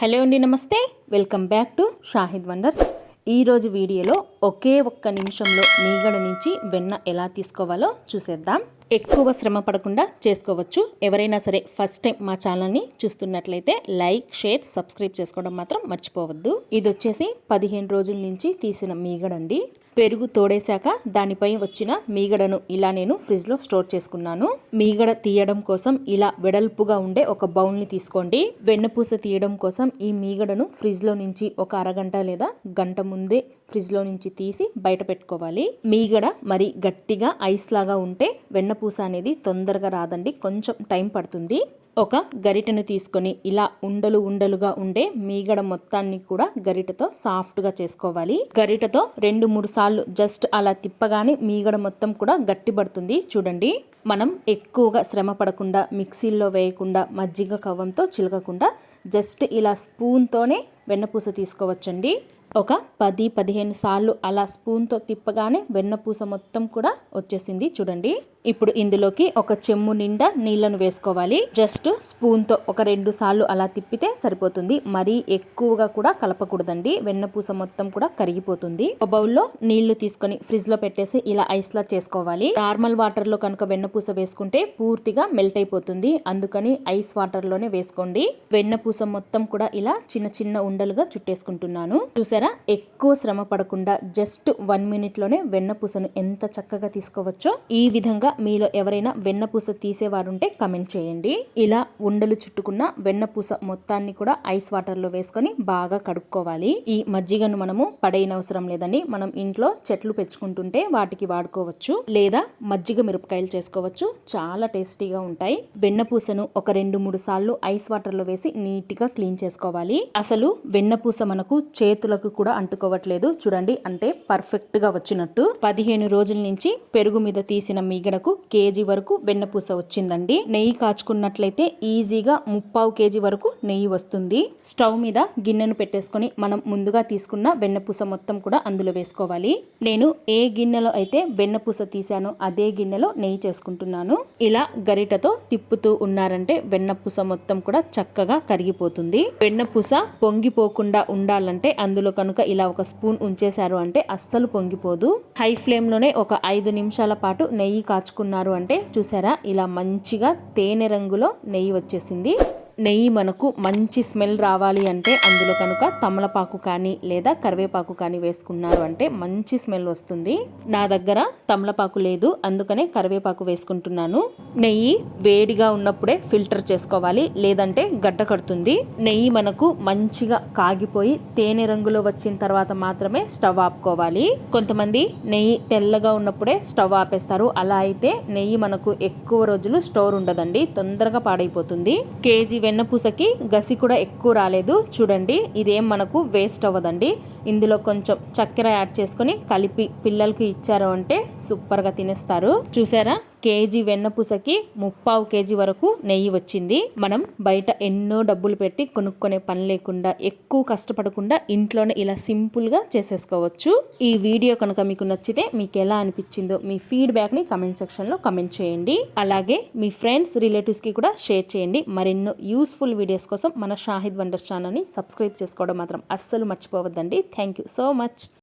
Hello అండి నమస్తే. Welcome back to Shahid wonders. ఈరోజు వీడియోలో ఒకే ఒక్క నిమిషంలో మీగడ నుంచి వెన్న ఎలా తీసుకోవాలో చూసేద్దాం. ఎక్కువ శ్రమ పడకుండా చేసుకోవచ్చు. ఎవరైనా సరే ఫస్ట్ టైం మా ఛానల్ని చూస్తున్నట్లయితే లైక్ షేర్ సబ్స్క్రైబ్ చేసుకోవడం మాత్రం మర్చిపోవద్దు. ఇది వచ్చేసి పదిహేను రోజుల నుంచి తీసిన మీగడండి పెరుగు తోడేశాక దానిపై వచ్చిన మీగడను ఇలా నేను ఫ్రిడ్జ్లో స్టోర్ చేసుకున్నాను. మీగడ తీయడం కోసం ఇలా వెడల్పుగా ఉండే ఒక బౌల్ని తీసుకోండి. వెన్నపూస తీయడం కోసం ఈ మీగడను ఫ్రిడ్జ్లో నుంచి ఒక అరగంట లేదా గంట ముందే ఫ్రిడ్జ్లో నుంచి తీసి బయట పెట్టుకోవాలి. మీగడ మరి గట్టిగా ఐస్ లాగా ఉంటే వెన్నపూస అనేది తొందరగా రాదండి. కొంచెం టైం పడుతుంది. ఒక గరిటెను తీసుకొని ఇలా ఉండలు ఉండలుగా ఉండే మీగడ మొత్తాన్ని కూడా గరిటతో సాఫ్ట్గా చేసుకోవాలి. గరిటతో రెండు మూడు సార్లు జస్ట్ అలా తిప్పగానే మీగడ మొత్తం కూడా గట్టిపడుతుంది చూడండి. మనం ఎక్కువగా శ్రమ పడకుండా మిక్సీల్లో వేయకుండా మజ్జిగ కవ్వంతో చిలకకుండా జస్ట్ ఇలా స్పూన్తోనే వెన్నపూస తీసుకోవచ్చండి. ఒక పది పదిహేను సార్లు అలా స్పూన్తో తిప్పగానే వెన్నపూస మొత్తం కూడా వచ్చేసింది. చూడండి. ఇప్పుడు ఇందులోకి ఒక చెమ్ము నిండా నీళ్ళను వేసుకోవాలి. జస్ట్ స్పూన్తో ఒక రెండు సార్లు అలా తిప్పితే సరిపోతుంది. మరీ ఎక్కువగా కూడా కలపకూడదండి. వెన్నపూస మొత్తం కూడా కరిగిపోతుంది. ఒక బౌల్లో నీళ్ళు తీసుకొని ఫ్రిడ్జ్లో పెట్టేసి ఇలా ఐస్ లా చేసుకోవాలి. నార్మల్ వాటర్లో కనుక వెన్నపూస వేసుకుంటే పూర్తిగా మెల్ట్ అయిపోతుంది. అందుకని ఐస్ వాటర్లోనే వేసుకోండి వెన్నపూస మొత్తం కూడా ఇలా చిన్న చిన్న ఉండలుగా చుట్టేసుకుంటున్నాను. చూసారా? ఎక్కువ శ్రమ పడకుండా జస్ట్ వన్ మినిట్లోనే వెన్నపూసను ఎంత చక్కగా తీసుకోవచ్చో ఈ విధంగా మీలో ఎవరైనా వెన్నపూస తీసేవారుంటే కమెంట్ చేయండి. ఇలా ఉండలు చుట్టుకున్న వెన్నపూస మొత్తాన్ని కూడా ఐస్ వాటర్లో వేసుకొని బాగా కడుక్కోవాలి. ఈ మజ్జిగను మనము పడైనవసరం లేదని మనం ఇంట్లో చెట్లు పెంచుకుంటుంటే వాటికి వాడుకోవచ్చు లేదా మజ్జిగ మిరపకాయలు చేసుకోవచ్చు. చాలా టేస్టీగా ఉంటాయి. వెన్నపూసను ఒక రెండు మూడు సార్లు ఐస్ వాటర్లో వేసి నీట్గా క్లీన్ చేసుకోవాలి. అసలు వెన్నపూస మనకు చేతులకు కూడా అంటుకోవట్లేదు. చూడండి అంటే పర్ఫెక్ట్గా వచ్చినట్టు. పదిహేను రోజుల నుంచి పెరుగు మీద తీసిన మీగడ మీగడకు కేజీ వరకు వెన్నపూస వచ్చిందండి. నెయ్యి కాచుకున్నట్లయితే ఈజీగా ముప్పావు కేజీ వరకు నెయ్యి వస్తుంది. స్టవ్ మీద గిన్నెను పెట్టేసుకొని మనం ముందుగా తీసుకున్న వెన్నపూస మొత్తం కూడా అందులో వేసుకోవాలి. నేను ఏ గిన్నెలో అయితే వెన్నపూస తీసానో అదే గిన్నెలో నెయ్యి చేసుకుంటున్నాను. ఇలా గరిటతో తిప్పుతూ ఉన్నారంటే వెన్నపూస మొత్తం కూడా చక్కగా కరిగిపోతుంది. వెన్నపూస పొంగిపోకుండా ఉండాలంటే అందులో కనుక ఇలా ఒక స్పూన్ ఉంచేశారు అంటే అస్సలు పొంగిపోదు. హై ఫ్లేమ్లోనే ఒక ఐదు నిమిషాల పాటు నెయ్యి కాచు కాచుకున్నారు అంటే చూసారా? ఇలా మంచిగా తేనె రంగులో నెయ్యి వచ్చేసింది. నెయ్యి మనకు మంచి స్మెల్ రావాలి అంటే అందులో కనుక తమలపాకు కానీ లేదా కరివేపాకు కానీ వేసుకున్నారు అంటే మంచి స్మెల్ వస్తుంది. నా దగ్గర తమలపాకు లేదు అందుకనే కరివేపాకు వేసుకుంటున్నాను. నెయ్యి వేడిగా ఉన్నప్పుడే ఫిల్టర్ చేసుకోవాలి లేదంటే గడ్డ కడుతుంది. నెయ్యి మనకు మంచిగా కాగిపోయి తేనె రంగులో వచ్చిన తర్వాత మాత్రమే స్టవ్ ఆపుకోవాలి. కొంతమంది నెయ్యి తెల్లగా ఉన్నప్పుడే స్టవ్ ఆపేస్తారు. అలా అయితే నెయ్యి మనకు ఎక్కువ రోజులు స్టోర్ ఉండదండి తొందరగా పాడైపోతుంది. కేజీ వెన్నపూసకి గసి కూడా ఎక్కువ రాలేదు. చూడండి ఇదేం మనకు వేస్ట్ అవ్వదండి. ఇందులో కొంచెం చక్కెర యాడ్ చేసుకొని కలిపి పిల్లలకి ఇచ్చారు అంటే సూపర్గా తినేస్తారు. చూసారా? కేజీ వెన్నపూసకి ముప్పావు కేజీ వరకు నెయ్యి వచ్చింది. మనం బయట ఎన్నో డబ్బులు పెట్టి కొనుక్కునే పని లేకుండా ఎక్కువ కష్టపడకుండా ఇంట్లోనే ఇలా సింపుల్గా చేసేసుకోవచ్చు. ఈ వీడియో కనుక మీకు నచ్చితే మీకు ఎలా అనిపించిందో మీ ఫీడ్బ్యాక్ని కమెంట్ సెక్షన్లో కమెంట్ చేయండి. అలాగే మీ ఫ్రెండ్స్ రిలేటివ్స్కి కూడా షేర్ చేయండి. మరెన్నో యూస్ఫుల్ వీడియోస్ కోసం మన షాహిద్ వండర్స్ ఛానల్ని సబ్స్క్రైబ్ చేసుకోవడం మాత్రం అస్సలు మర్చిపోవద్దండి. Thank you so much.